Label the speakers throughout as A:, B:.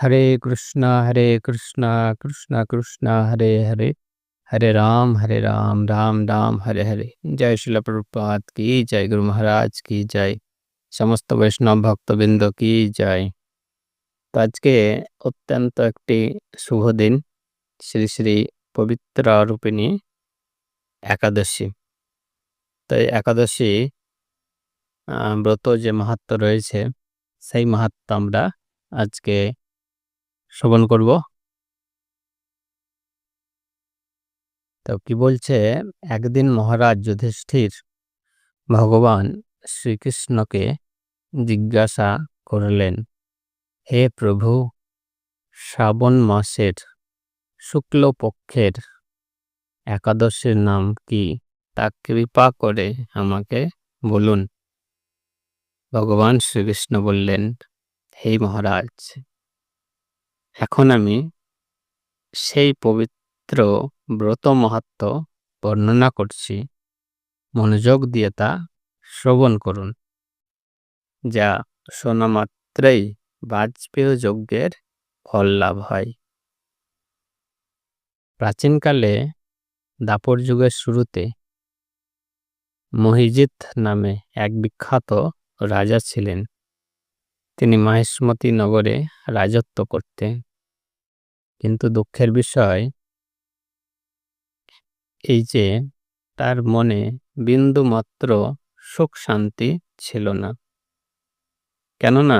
A: হরে কৃষ্ণ হরে কৃষ্ণ কৃষ্ণ কৃষ্ণ হরে হরে হরে রাম হরে রাম রাম রাম হরে হরে জয় শিল প্রপাত কি জয় গুরু মহারাজ কি জয় সমস্ত বৈষ্ণব ভক্তবৃন্দ কি জয় তো আজকে অত্যন্ত একটি শুভ দিন শ্রী শ্রী পবিত্র রূপিণী একাদশী তাই একাদশী ব্রত যে মাহাত্ম রয়েছে সেই মাহাত্ম আমরা আজকে শ্রবণ করব তো কি বলছে একদিন মহারাজ যুধিষ্ঠির ভগবান শ্রীকৃষ্ণকে জিজ্ঞাসা করলেন হে প্রভু শ্রাবণ মাসের শুক্লপক্ষের একাদশীর নাম কি তা কৃপা করে আমাকে বলুন ভগবান শ্রীকৃষ্ণ বললেন হে মহারাজ এখন আমি সেই পবিত্র ব্রত মহাত্ম বর্ণনা করছি মনোযোগ দিয়ে তা শ্রবণ করুন যা শোনামাত্রেই বাজপেয় যজ্ঞের ফল লাভ হয় প্রাচীনকালে দাপর যুগের শুরুতে মহিজিৎ নামে এক বিখ্যাত রাজা ছিলেন তিনি মহেশমতি নগরে রাজত্ব করতেন কিন্তু দুঃখের বিষয় এই যে তার মনে বিন্দুমাত্র সুখ শান্তি ছিল না কেননা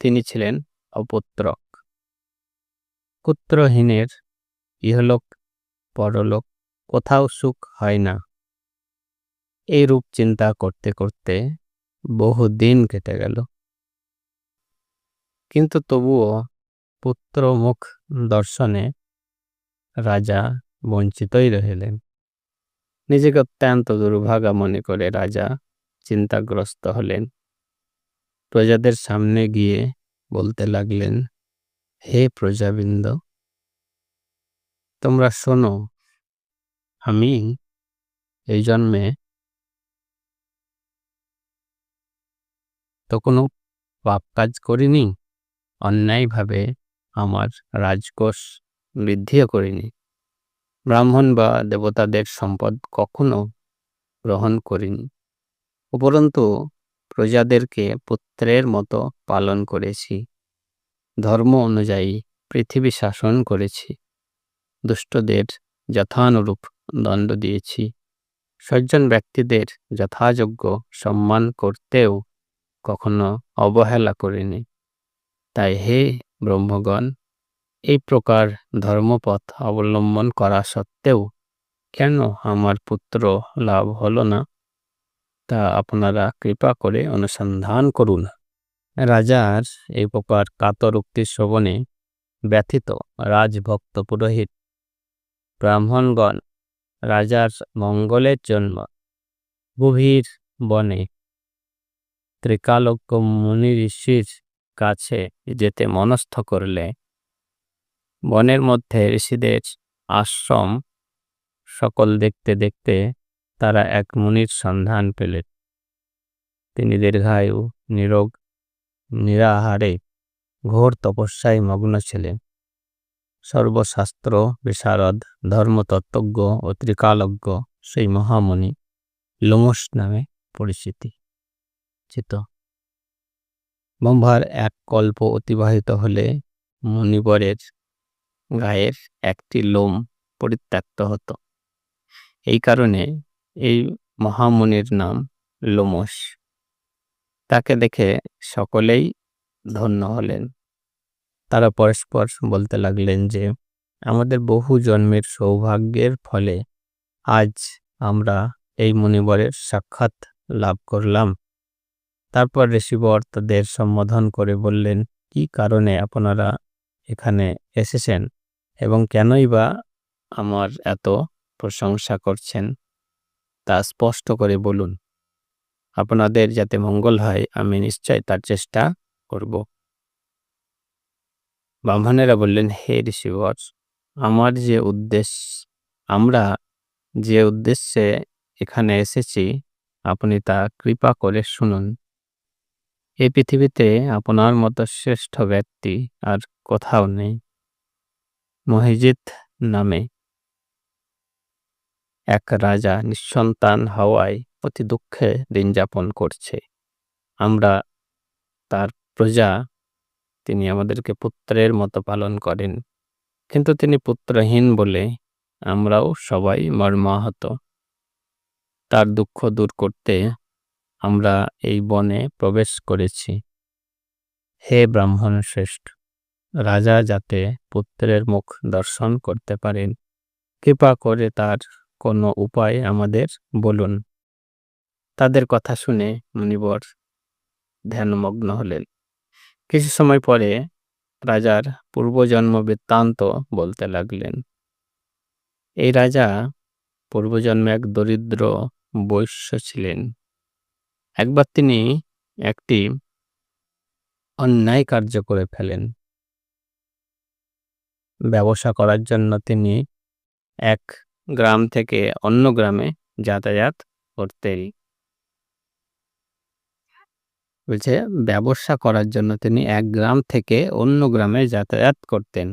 A: তিনি ছিলেন অপুত্রক পুত্রহীনের ইহলোক পরলোক কোথাও সুখ হয় না এই রূপ চিন্তা করতে করতে বহু দিন কেটে গেল কিন্তু তবুও পুত্রমুখ দর্শনে রাজা বঞ্চিতই রহিলেন নিজেকে অত্যন্ত দুর্ভাগা মনে করে রাজা চিন্তাগ্রস্ত হলেন প্রজাদের সামনে গিয়ে বলতে লাগলেন হে প্রজাবৃন্দ তোমরা শোনো আমি এই জন্মে তো কোনো পাপ কাজ করিনি অন্যায়ভাবে আমার রাজকোষ বৃদ্ধিও করিনি ব্রাহ্মণ বা দেবতাদের সম্পদ কখনো গ্রহণ করিনি উপরন্তু প্রজাদেরকে পুত্রের মতো পালন করেছি ধর্ম অনুযায়ী পৃথিবী শাসন করেছি দুষ্টদের যথানুরূপ দণ্ড দিয়েছি সজ্জন ব্যক্তিদের যথাযোগ্য সম্মান করতেও কখনো অবহেলা করিনি তাই হে ব্রহ্মগণ এই প্রকার ধর্মপথ অবলম্বন করা সত্ত্বেও কেন আমার পুত্র লাভ হল না তা আপনারা কৃপা করে অনুসন্ধান করুন রাজার এই প্রকার উক্তি শ্রবণে ব্যথিত রাজভক্ত পুরোহিত ব্রাহ্মণগণ রাজার মঙ্গলের জন্য গভীর বনে ত্রিকালজ্ঞ মুনি ঋষির কাছে যেতে মনস্থ করলে বনের মধ্যে ঋষিদের আশ্রম সকল দেখতে দেখতে তারা এক মুনির সন্ধান পেলেন তিনি দীর্ঘায়ু নিরোগ নিরাহারে ঘোর তপস্যায় মগ্ন ছিলেন সর্বশাস্ত্র বিশারদ ধর্মতত্ত্বজ্ঞ ও ত্রিকালজ্ঞ সেই মহামণি লোমস নামে পরিচিতি চিত ব্রহ্মার এক কল্প অতিবাহিত হলে মণিবরের গায়ের একটি লোম পরিত্যক্ত হতো এই কারণে এই মহামনির নাম লোমস তাকে দেখে সকলেই ধন্য হলেন তারা পরস্পর বলতে লাগলেন যে আমাদের বহু জন্মের সৌভাগ্যের ফলে আজ আমরা এই মণিবরের সাক্ষাৎ লাভ করলাম তারপর রেসিভর তাদের সম্বোধন করে বললেন কি কারণে আপনারা এখানে এসেছেন এবং কেনই বা আমার এত প্রশংসা করছেন তা স্পষ্ট করে বলুন আপনাদের যাতে মঙ্গল হয় আমি নিশ্চয় তার চেষ্টা করব ব্রাহ্মণেরা বললেন হে ঋষিবর আমার যে উদ্দেশ্য আমরা যে উদ্দেশ্যে এখানে এসেছি আপনি তা কৃপা করে শুনুন এই পৃথিবীতে আপনার মতো শ্রেষ্ঠ ব্যক্তি আর কোথাও নেই মহিজিদ নামে এক রাজা নিঃসন্তান হওয়ায় অতি দুঃখে দিন যাপন করছে আমরা তার প্রজা তিনি আমাদেরকে পুত্রের মতো পালন করেন কিন্তু তিনি পুত্রহীন বলে আমরাও সবাই মর্মাহত তার দুঃখ দূর করতে আমরা এই বনে প্রবেশ করেছি হে ব্রাহ্মণ শ্রেষ্ঠ রাজা যাতে পুত্রের মুখ দর্শন করতে পারেন কৃপা করে তার কোনো উপায় আমাদের বলুন তাদের কথা শুনে মুনিবর ধ্যানমগ্ন হলেন কিছু সময় পরে রাজার পূর্বজন্ম বৃত্তান্ত বলতে লাগলেন এই রাজা পূর্বজন্মে এক দরিদ্র বৈশ্য ছিলেন একবার তিনি একটি অন্যায় কার্য করে ফেলেন ব্যবসা করার জন্য তিনি এক গ্রাম থেকে অন্য গ্রামে যাতায়াত করতেন বলছে ব্যবসা করার জন্য তিনি এক গ্রাম থেকে অন্য গ্রামে যাতায়াত করতেন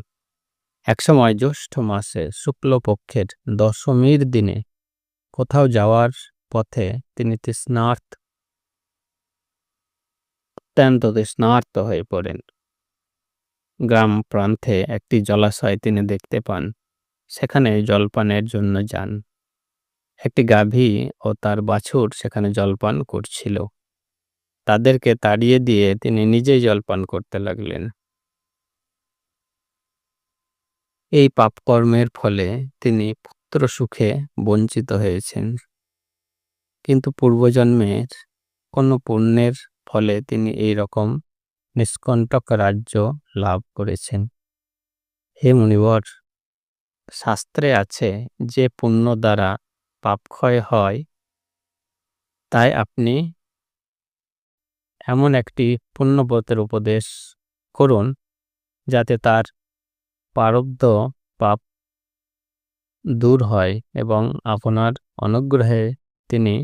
A: একসময় জ্যৈষ্ঠ মাসে শুক্লপক্ষের দশমীর দিনে কোথাও যাওয়ার পথে তিনি তৃষ্ণার্থ অত্যন্ত তৃষ্ণার্ত হয়ে পড়েন গ্রাম প্রান্তে একটি জলাশয় তিনি দেখতে পান সেখানে জলপানের জন্য যান একটি গাভী ও তার বাছুর সেখানে জলপান করছিল তাদেরকে তাড়িয়ে দিয়ে তিনি নিজেই জলপান করতে লাগলেন এই পাপকর্মের ফলে তিনি পুত্র সুখে বঞ্চিত হয়েছেন কিন্তু পূর্বজন্মের কোনো পুণ্যের ফলে তিনি এই রকম নিষ্কণ্টক রাজ্য লাভ করেছেন হে মুনিবর শাস্ত্রে আছে যে পুণ্য দ্বারা পাপক্ষয় হয় তাই আপনি এমন একটি পুণ্যব্রতের উপদেশ করুন যাতে তার পারব্ধ পাপ দূর হয় এবং আপনার অনুগ্রহে তিনি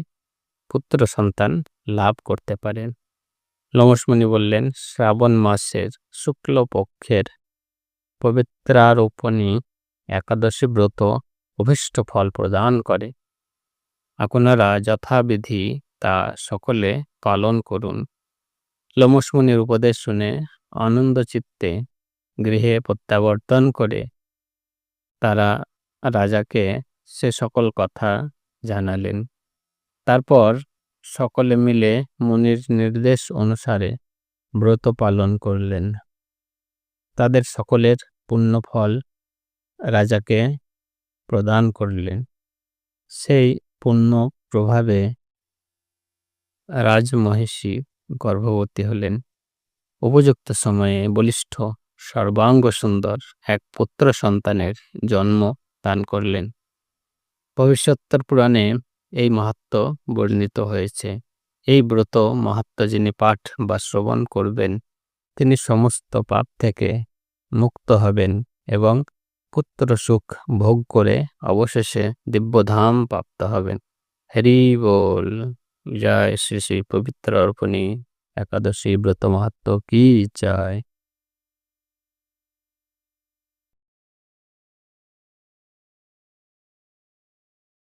A: পুত্র সন্তান লাভ করতে পারেন লমসমণি বললেন শ্রাবণ মাসের শুক্লপক্ষের পবিত্রারোপণী একাদশী ব্রত অভীষ্ট ফল প্রদান করে আপনারা যথাবিধি তা সকলে পালন করুন লমসমণির উপদেশ শুনে আনন্দচিত্তে গৃহে প্রত্যাবর্তন করে তারা রাজাকে সে সকল কথা জানালেন তারপর সকলে মিলে মুনির নির্দেশ অনুসারে ব্রত পালন করলেন তাদের সকলের পুণ্যফল রাজাকে প্রদান করলেন সেই পুণ্য প্রভাবে রাজমহিষী গর্ভবতী হলেন উপযুক্ত সময়ে বলিষ্ঠ সর্বাঙ্গ সুন্দর এক পুত্র সন্তানের জন্ম দান করলেন ভবিষ্যত্তর পুরাণে এই মাহাত্ম বর্ণিত হয়েছে এই ব্রত মাহাত্ম যিনি পাঠ বা শ্রবণ করবেন তিনি সমস্ত পাপ থেকে মুক্ত হবেন এবং পুত্র সুখ ভোগ করে অবশেষে দিব্যধাম প্রাপ্ত হবেন হরি বল জয় শ্রী শ্রী পবিত্র অর্পণী একাদশী ব্রত মাহাত্ম কি চায়